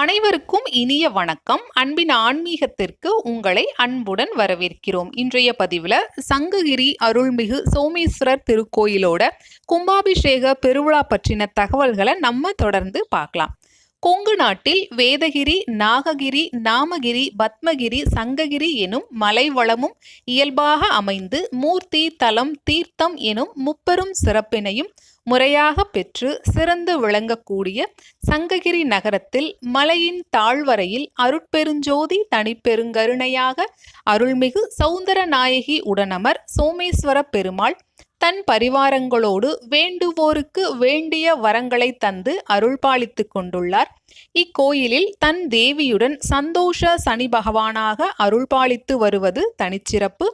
அனைவருக்கும் இனிய வணக்கம். அன்பின் ஆன்மீகத்திற்கு உங்களை அன்புடன் வரவேற்கிறோம். இன்றைய பதிவில் சங்ககிரி அருள்மிகு சோமேஸ்வரர் திருக்கோயிலோட கும்பாபிஷேக பெருவிழா பற்றின தகவல்களை நம்ம தொடர்ந்து பார்க்கலாம். கொங்கு நாட்டில் வேதகிரி நாககிரி நாமகிரி பத்மகிரி சங்ககிரி எனும் மலைவளமும் இயல்பாக அமைந்து மூர்த்தி தலம் தீர்த்தம் எனும் முப்பெரும் சிறப்பினையும் முறையாக பெற்று சிறந்து விளங்கக்கூடிய சங்ககிரி நகரத்தில் மலையின் தாழ்வரையில் அருட்பெருஞ்சோதி தனிப்பெருங்கருணையாக அருள்மிகு சௌந்தர நாயகி உடனமர் சோமேஸ்வர பெருமாள் தன் பரிவாரங்களோடு வேண்டுவோருக்கு வேண்டிய வரங்களை தந்து அருள்பாலித்து கொண்டுள்ளார். இக்கோயிலில் தன் தேவியுடன் சந்தோஷ சனி பகவானாக அருள்பாலித்து வருவது தனிச்சிறப்பு.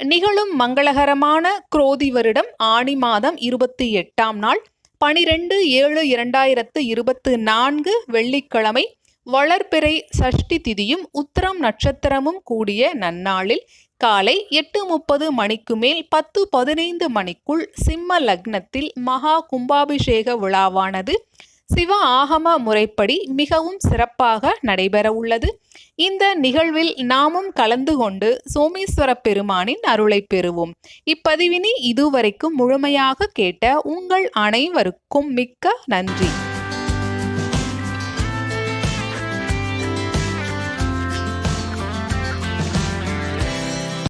நிகழும் மங்களகரமான குரோதி வருடம் ஆணி மாதம் இருபத்தி எட்டாம் நாள் பனிரெண்டு ஏழு இரண்டாயிரத்து இருபத்து நான்கு வெள்ளிக்கிழமை வளர்பிறை சஷ்டி திதியும் உத்திரம் நட்சத்திரமும் கூடிய நன்னாளில் காலை எட்டு முப்பது மணிக்கு மேல் பத்து பதினைந்து மணிக்குள் சிம்ம லக்னத்தில் மகா கும்பாபிஷேக விழாவானது. சிவ ஆகம முறைப்படி மிகவும் சிறப்பாக நடைபெற உள்ளது. இந்த நிகழ்வில் நாமும் கலந்து கொண்டு சோமேஸ்வர பெருமானின் அருளை பெறுவோம். இப்பதிவினை இதுவரைக்கும் முழுமையாக கேட்ட உங்கள் அனைவருக்கும் மிக்க நன்றி.